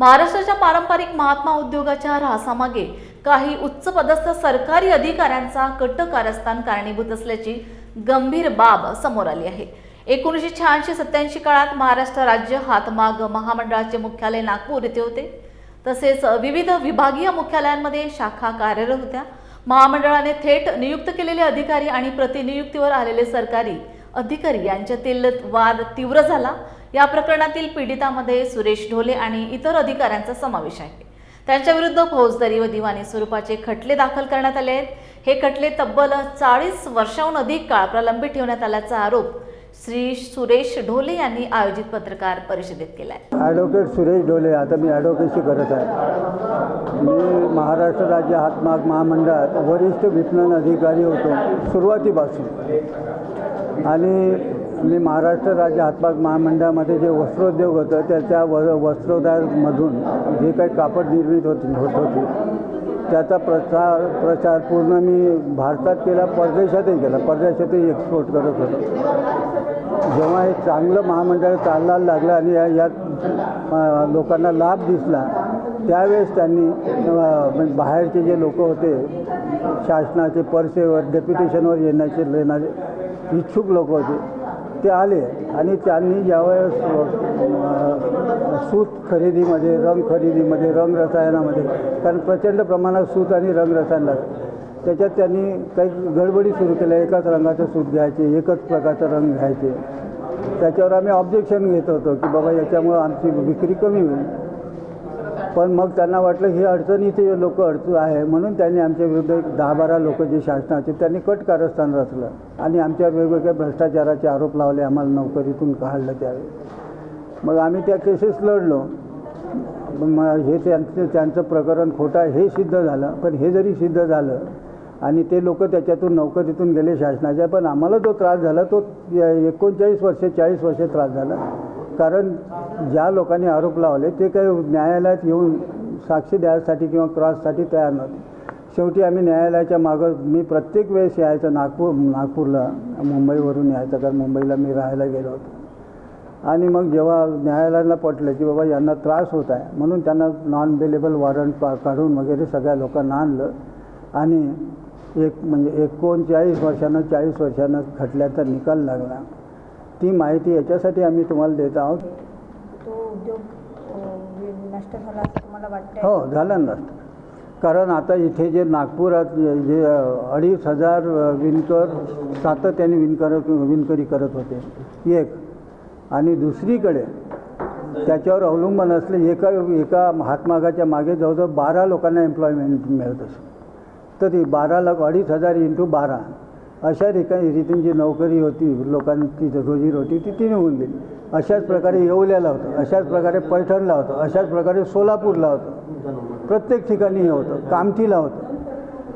महाराष्ट्राच्या पारंपरिक महात्मा उद्योगाच्या ऱ्हासामागे काही उच्च पदस्थ सरकारी अधिकाऱ्यांचा कट कारस्थान कारणीभूत असल्याची गंभीर बाब समोर आली आहे. एकोणीसशे शहाऐंशी सत्याऐंशी काळात महाराष्ट्र राज्य हातमाग महामंडळाचे मुख्यालय नागपूर येथे होते. तसेच विविध विभागीय मुख्यालयांमध्ये शाखा कार्यरत होत्या. महामंडळाने थेट नियुक्त केलेले अधिकारी आणि प्रतिनियुक्तीवर आलेले सरकारी अधिकारी यांच्यातील वाद तीव्र झाला. या प्रकरणातील पीडितामध्ये सुरेश ढोले आणि इतर अधिकाऱ्यांचा समावेश आहे. त्यांच्या विरुद्ध फौजदारी व दिवाणी स्वरूपाचे खटले दाखल करण्यात आले आहेत. हे खटले तब्बल चाळीस वर्षाहून अधिक काळ प्रलंबित ठेवण्यात आल्याचा आरोप श्री सुरेश ढोले यांनी आयोजित पत्रकार परिषदेत केला आहे ॲडव्होकेट सुरेश ढोले आता मी ॲडव्होकेसी करत आहे. मी महाराष्ट्र राज्य हातमाग महामंडळात वरिष्ठ विपणन अधिकारी होतो सुरुवातीपासून. आणि मी महाराष्ट्र राज्य हातमाग महामंडळामध्ये जे वस्त्रोद्योग होतं त्याच्या व वस्त्रोद्योगमधून जे काही कापड निर्मित होत होत होती त्याचा प्रसार प्रचार पूर्ण मी भारतात केला परदेशातही केला. परदेशातही एक्सपोर्ट करत होतो. जेव्हा हे चांगलं महामंडळ चालायला लागलं आणि या यात लोकांना लाभ दिसला त्यावेळेस त्यांनी म्हणजे बाहेरचे जे लोक होते शासनाचे परसेवर डेप्युटेशनवर येण्याचे येणारे इच्छुक लोक होते ते आले आणि त्यांनी ज्यावेळेस सूत खरेदीमध्ये रंग खरेदीमध्ये रंग रसायनामध्ये कारण प्रचंड प्रमाणात सूत आणि रंग रसायन लागतं त्याच्यात त्यांनी काही गडबडी सुरू केल्या एकाच रंगाचं सूत घ्यायचे एकच प्रकारचा रंग घ्यायचे. त्याच्यावर आम्ही ऑब्जेक्शन घेत होतो की बाबा याच्यामुळं आमची विक्री कमी होईल. पण मग त्यांना वाटलं ही अडचणीचे लोक अडचण आहे. म्हणून त्यांनी आमच्या विरुद्ध एक दहा बारा लोक जे शासनाचे त्यांनी कट कारस्थान रचलं. आणि आमच्या वेगवेगळ्या भ्रष्टाचाराचे आरोप लावले आम्हाला नोकरीतून काढलं त्यावेळी. मग आम्ही त्या केसेस लढलो. मग हे त्यांचं त्यांचं प्रकरण खोटं आहे हे सिद्ध झालं. पण हे जरी सिद्ध झालं आणि ते लोक त्याच्यातून नोकरीतून गेले शासनाच्या पण आम्हाला जो त्रास झाला तो एकोणचाळीस वर्षे चाळीस वर्षे त्रास झाला. कारण ज्या लोकांनी आरोप लावले ते काही न्यायालयात येऊन साक्षी द्यायसाठी किंवा क्रॉससाठी तयार नव्हते. शेवटी आम्ही न्यायालयाच्या मागं मी प्रत्येक वेळेस यायचं नागपूर नागपूरला मुंबईवरून यायचं कारण मुंबईला मी राहायला गेलो होतो. आणि मग जेव्हा न्यायालयाला पटलं की बाबा यांना त्रास होत आहे म्हणून त्यांना नॉन बेलेबल वॉरंट पा काढून वगैरे सगळ्या लोकांना आणलं. आणि एक म्हणजे एकोणचाळीस वर्षानं चाळीस वर्षानं खटल्याचा निकाल लागला. ती माहिती याच्यासाठी आम्ही तुम्हाला देत आहोत. तो उद्योग अ, वि- नष्ट झाला असं तुम्हाला वाटतंय? हो झालं ना. कारण आता इथे जे नागपुरात जे जे अडीच हजार विणकर सातत्याने विणकर विणकरी करत होते. एक. आणि दुसरीकडे त्याच्यावर अवलंबून असले एका एका हातमागाच्या मागे जवळजवळ बारा लोकांना एम्प्लॉयमेंट मिळत असे. तर ती बारा लाख अडीच हजार इंटू बारा. अशा ठिकाणी रीतीने जी नोकरी होती लोकांची रोजीरोटी ती ती निघून गेली अशाच प्रकारे येवल्याला होतं अशाच प्रकारे पैठणला होतं अशाच प्रकारे सोलापूरला होतं. प्रत्येक ठिकाणी हे होतं कामठीला होतं.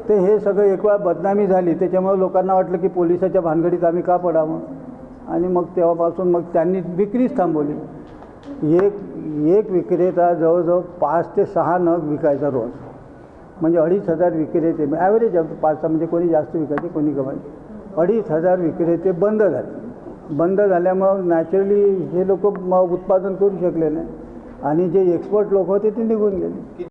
ते हे सगळं एक वेळा बदनामी झाली त्याच्यामुळे लोकांना वाटलं की पोलिसाच्या भानगडीत आम्ही का पडावं? आणि मग तेव्हापासून मग त्यांनी विक्रीच थांबवली. एक एक विक्रेता जवळजवळ पाच ते सहा नग विकायचा रोज. म्हणजे अडीच हजार विक्रेते ॲव्हरेज म्हणजे पाच सहा म्हणजे कोणी जास्त विकायचे कोणी कमायचे अडीच हजार विक्रेते बंद झाले. बंद झाल्यामुळं नॅचरली हे लोक उत्पादन करू शकले नाही. आणि जे एक्सपर्ट लोक होते ते निघून गेले.